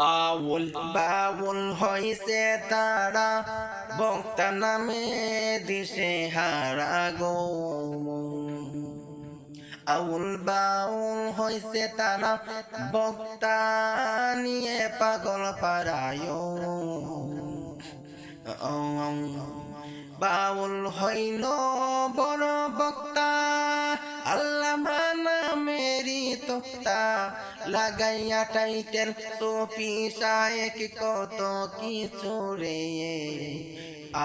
আউল বাউল হইছে তারা, বক্তা নামে দিশে হারা গো। আউল বাউল হইছে তারা, বক্তা নিয়ে পাগল পারায় বাউল হইল বড় বক্তা আল্লাহ তোক্তা লাগাইয়া টাইটেল, সোফি শায়েক কত কিছু রে?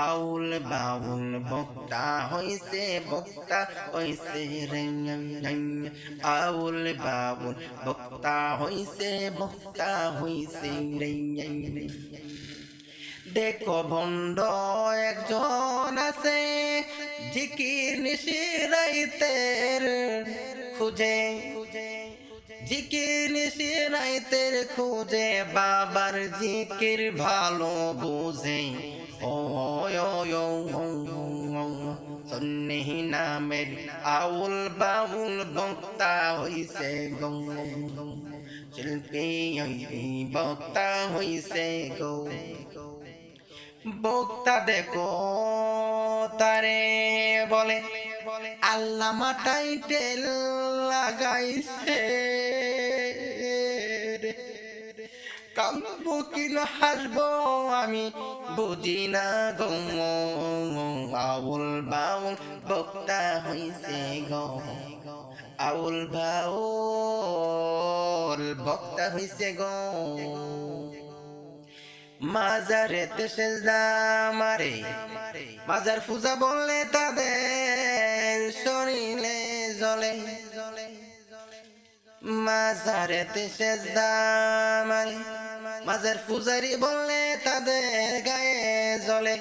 আউল বাউল বক্তা হইছে বক্তা, হইছে আউল বাউল বক্তা হইছে বক্তা, হইছে দেখো ভণ্ড একজন আছে, জিকির নিশিরাইতের খুঁজে। জিকির নিশিরাইতের খুঁজে, বাবার জিকির ভালো বুঝে। ও সন্নি নামের আউল বাউল বক্তা হইছে গৌ। শিল্পী, বক্তা হইছে গৌ। বক্তা দেখো তারে বলে আল্লামা টাইটেল লাগাইছে কাল বকিল হাসব, আমি বুঝি না গো। আউল বাউল বক্তা হইছে গো। আউল বাউল বক্তা হইছে গো। মাজারেতে সেজদা মারে, মাজার পূজা বললে তাদের জলে, মাজারেতে সেজদা মারে মাজার পূজারি বললে, তাদের গায়ে জলে।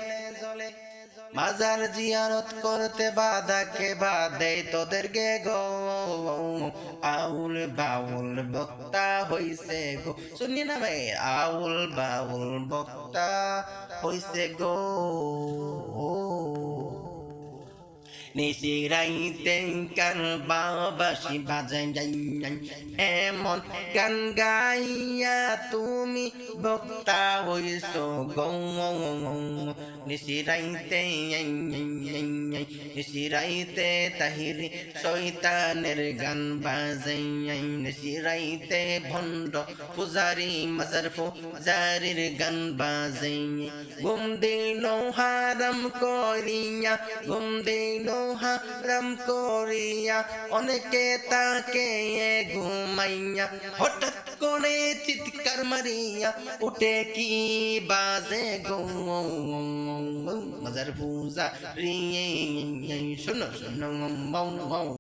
মাজার জিয়ারত করতে বাধা কে বাদে তোদেরকে গো, আউল বাউল বক্তা হইছে গো। শুনি না ভাই, আউল বাউল বক্তা হইছে গো। নিশিরাইতে কান বাবাসি বাজাই এমন গান গাইয়া তুমি বক্তা হইছ গৌ নিশিরাইতে নিশিরাইতে তাহিরি শৈতানের গান বাজাই নিশিরাইতে ভণ্ড পূজারি মাজার পূজারির গান বাজাই ঘুম দিল হারাম করিয়া ঘুম দিল হারাম করিয়া অনেকে তাকে ঘুমাইয়া হঠাৎ করে চিৎকার মারিয়া উঠে কি বাজে গো মজার পূজা শোনো শোনো